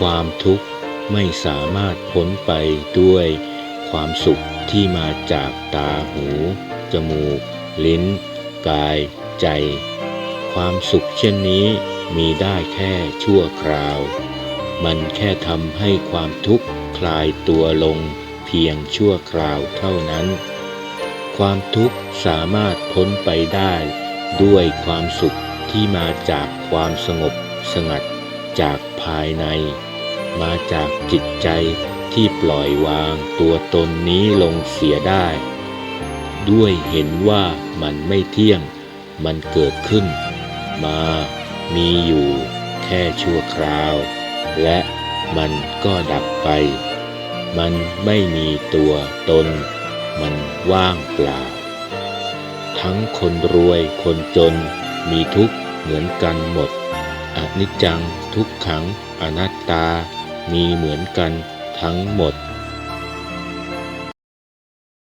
ความทุกข์ไม่สามารถพ้นไปด้วยความสุขที่มาจากตาหู จมูก ลิ้น กาย ใจ ความสุขเช่นนี้มีได้แค่ชั่วคราว มันแค่ทำให้ความทุกข์คลายตัวลงเพียงชั่วคราวเท่านั้น ความทุกข์สามารถพ้นไปได้ ด้วยความสุขที่มาจากความสงบสงัดจากภายใน มาจากจิตใจที่ปล่อยวางตัวตนนี้ลงเสียได้ ด้วยเห็นว่ามันไม่เที่ยง มันเกิดขึ้น มามีอยู่แค่ชั่วคราว และมันก็ดับไป มันไม่มีตัวตน มันว่างเปล่า ทั้งคนรวยคนจนมีทุกข์เหมือนกันหมดอนิจจังทุกขังอนัตตา มีเหมือนกันทั้งหมด